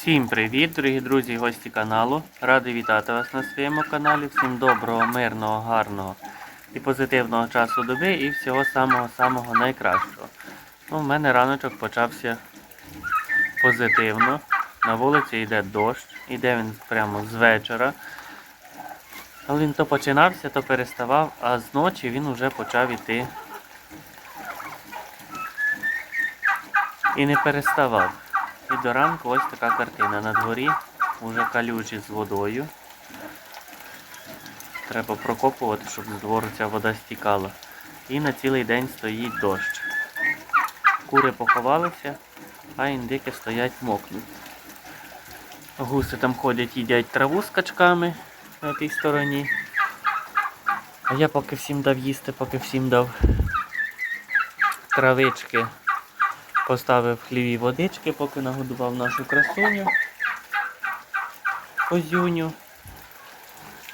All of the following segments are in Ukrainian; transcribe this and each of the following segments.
Всім привіт, дорогі друзі і гості каналу. Радий вітати вас на своєму каналі. Всім доброго, мирного, гарного і позитивного часу доби і всього самого-самого найкращого. Ну, в мене раночок почався позитивно. На вулиці йде дощ, іде він прямо з вечора. Але він то починався, то переставав, а з ночі він вже почав іти і не переставав. І до ранку ось така картина. На дворі вже калюжі з водою. Треба прокопувати, щоб з двору ця вода стікала. І на цілий день стоїть дощ. Кури поховалися, а індики стоять мокнуть. Гуси там ходять, їдять траву з качками на тій стороні. А я поки всім дав їсти, поки всім дав травички Поставив хліві водички, поки нагодував нашу красуню, козюню.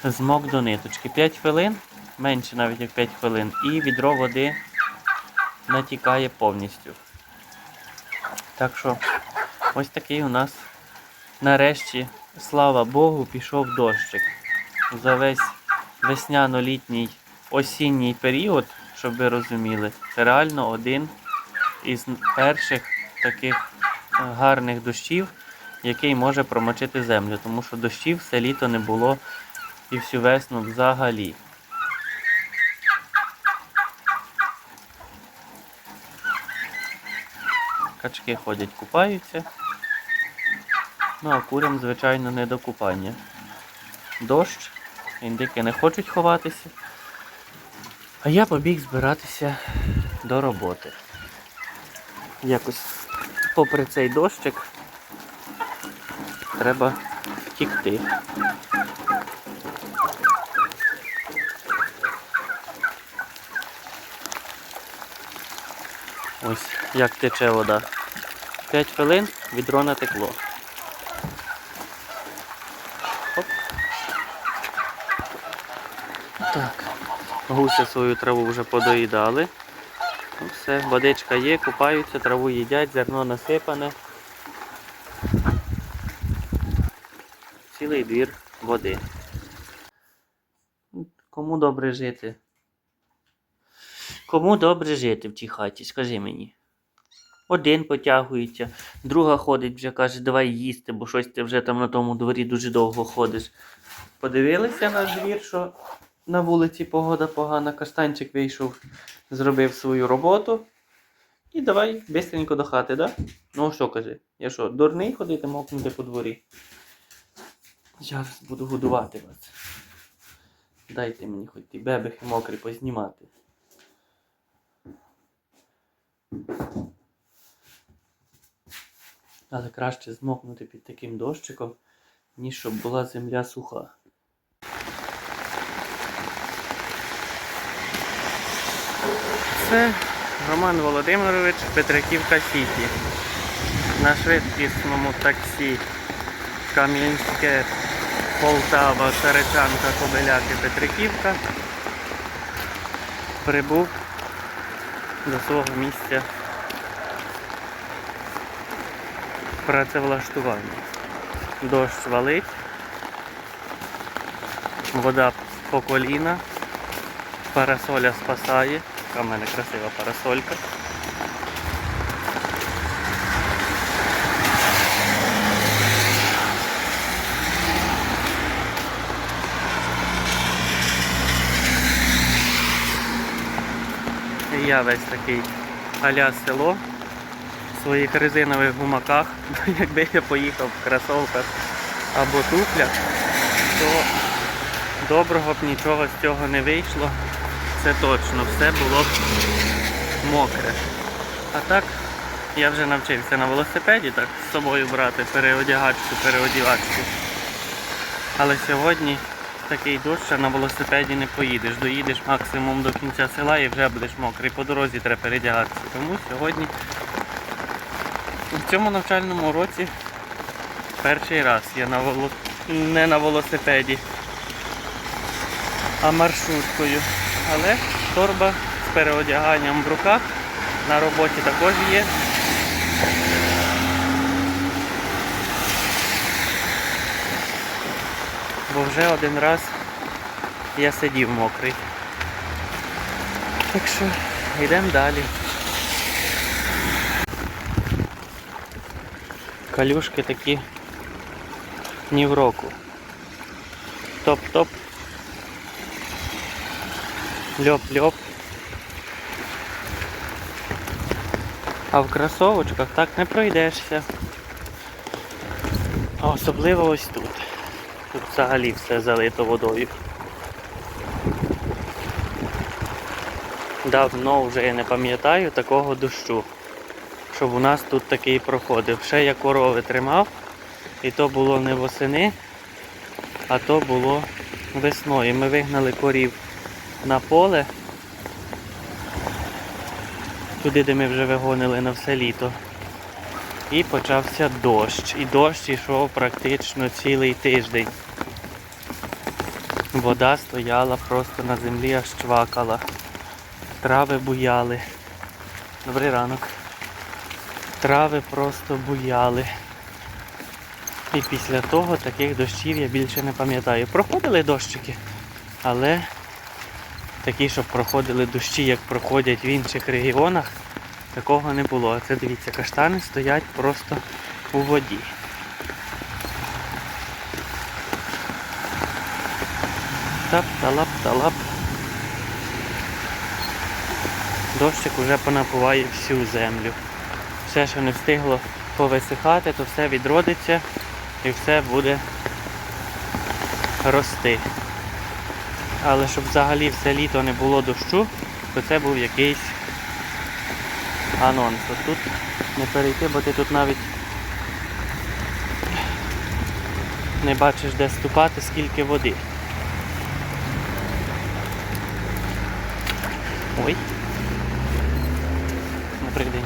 Змок до ниточки. 5 хвилин, менше навіть як 5 хвилин, і відро води натікає повністю. Так що ось такий у нас нарешті, слава Богу, пішов дощик. За весь весняно-літній осінній період, щоб ви розуміли, це реально один із перших таких е, гарних дощів, який може промочити землю, тому що дощів все літо не було і всю весну взагалі. Качки ходять, купаються. Ну а курям, звичайно, не до купання. Дощ, індики не хочуть ховатися. А я побіг збиратися до роботи якось попри цей дощик треба втікти. Ось як тече вода. 5 хвилин відро натекло. Оп. Так, гуси свою траву вже подоїдали. Все, водичка є, купаються, траву їдять, зерно насипане. Цілий двір води. Кому добре жити? Кому добре жити в тій хаті, скажи мені. Один потягується, друга ходить, вже каже, давай їсти, бо щось ти вже там на тому дворі дуже довго ходиш. Подивилися на двір, що на вулиці погода погана, каштанчик вийшов, зробив свою роботу. І давай бистренько до хати, да? Ну що каже? Я що, дурний ходити мокнути по дворі? Зараз буду годувати вас. Дайте мені хоч ті бебехи мокрі познімати. Але краще змокнути під таким дощиком, ніж щоб була земля суха. Це Роман Володимирович, Петриківка Сіті. На швидкісному таксі Кам'янське, Полтава, Царичанка, Кобеляки, Петриківка. Прибув до свого місця працевлаштування. Дощ валить, вода по коліна, парасоля спасає. Така в мене красива парасолька. І Я весь такий аля село в своїх резинових гумаках. Якби я поїхав в кросовках або туфлях, то доброго б нічого з цього не вийшло. Це точно, все було мокре. А так, я вже навчився на велосипеді так з собою брати переодягачку, переодівачку. Але сьогодні такий дощ, що на велосипеді не поїдеш. Доїдеш максимум до кінця села і вже будеш мокрий. По дорозі треба передягатися. Тому сьогодні в цьому навчальному році перший раз я на вело... не на велосипеді, а маршруткою. Але торба з переодяганням в руках на роботі також є. бо вже один раз я сидів мокрий. Так що йдемо далі. Калюшки такі ні в року. Топ-топ. Льоп-льоп. А в кросовочках так не пройдешся. А особливо ось тут. Тут взагалі все залито водою. Давно вже я не пам'ятаю такого дощу, щоб у нас тут такий проходив. Ще я корови тримав, і то було не восени, а то було весною. Ми вигнали корів на поле, туди, де ми вже вигонили на все літо. І почався дощ. І дощ йшов практично цілий тиждень. Вода стояла просто на землі, аж чвакала. Трави буяли. Добрий ранок. Трави просто буяли. І після того таких дощів я більше не пам'ятаю. Проходили дощики, але такі, щоб проходили дощі, як проходять в інших регіонах, такого не було. А Це дивіться, каштани стоять просто у воді. Тап-талап-талап. Дощик уже понапуває всю землю. Все, що не встигло повисихати, то все відродиться і все буде рости. Але щоб взагалі все літо не було дощу, то це був якийсь анонс. От тут не перейти, бо ти тут навіть не бачиш де ступати, скільки води. Ой. Добрий день.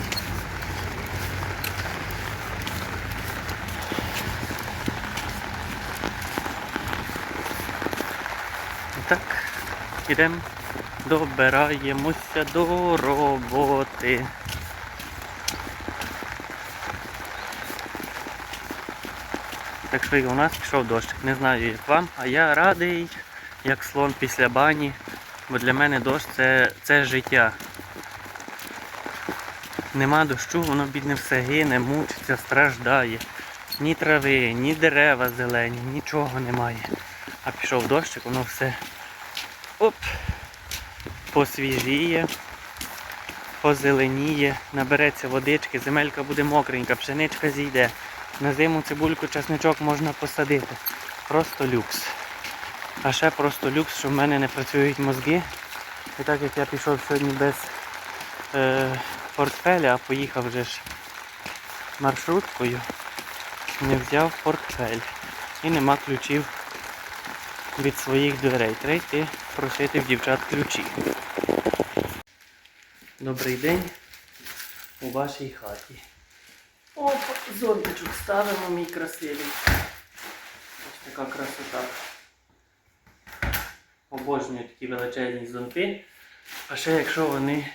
Так, ідемо, добираємося до роботи. Так що і у нас пішов дощик. Не знаю як вам, а я радий, як слон після бані, бо для мене дощ це, це життя. Нема дощу, воно бідне все гине, мучиться, страждає. Ні трави, ні дерева зелені, нічого немає. А пішов дощик, воно все оп, посвіжіє, позеленіє, набереться водички, земелька буде мокренька, пшеничка зійде. На зиму цибульку, часничок можна посадити. Просто люкс. А ще просто люкс, що в мене не працюють мозги. І так як я пішов сьогодні без е, портфеля, а поїхав вже ж маршруткою, не взяв портфель. І нема ключів від своїх дверей. Треба просити в дівчат ключі. Добрий день у вашій хаті. Оп, зонтичок ставимо мій красивий. Ось така красота. Обожнюю такі величезні зонти. А ще якщо вони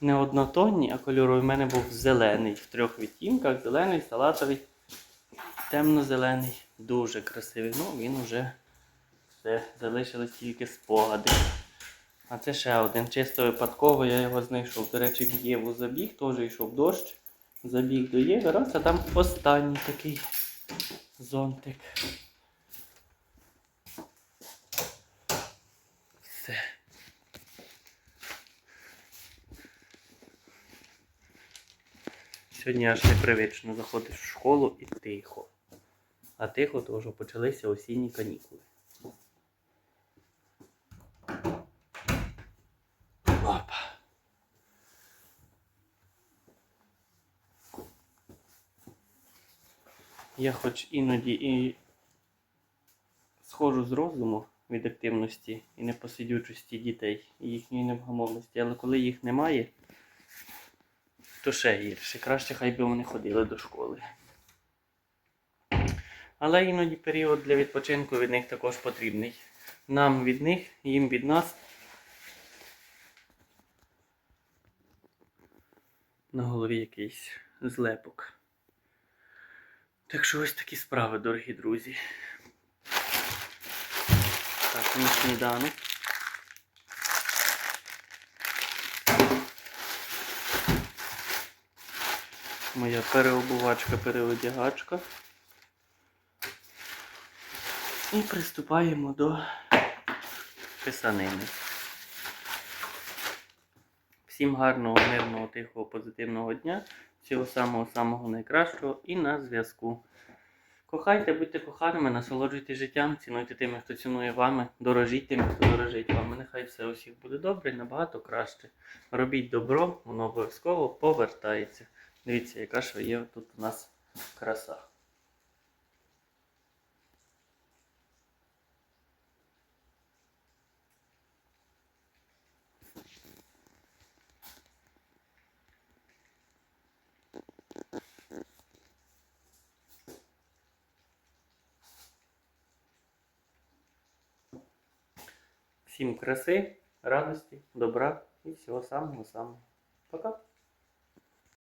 не однотонні, а кольоровий в мене був зелений в трьох відтінках, зелений, салатовий, темно-зелений, дуже красивий. Ну, він уже все, залишились тільки спогади. А це ще один. Чисто випадково я його знайшов. До речі, в Єву забіг, теж йшов дощ. Забіг до Єви, раз, а там останній такий зонтик. Все. Сьогодні аж непривично заходиш в школу і тихо. А тихо, тому що почалися осінні канікули. Я хоч іноді і схожу з розуму від активності і непосидючості дітей і їхньої невгамовності, але коли їх немає, то ще гірше. Краще хай би вони ходили до школи. Але іноді період для відпочинку від них також потрібний. Нам від них, їм від нас. На голові якийсь злепок. Так що ось такі справи, дорогі друзі. Так, мій сніданок. Моя переобувачка, переодягачка. І приступаємо до писанини. Всім гарного, мирного, тихого, позитивного дня. Всього самого-самого найкращого і на зв'язку. Кохайте, будьте коханими, насолоджуйтесь життям, цінуйте тими, хто цінує вами, дорожіть тими, хто дорожить вами. Нехай все усіх буде добре і набагато краще. Робіть добро, воно обов'язково повертається. Дивіться, яка ж є тут у нас краса. Всім краси, радості, добра і всього самого самого. Пока.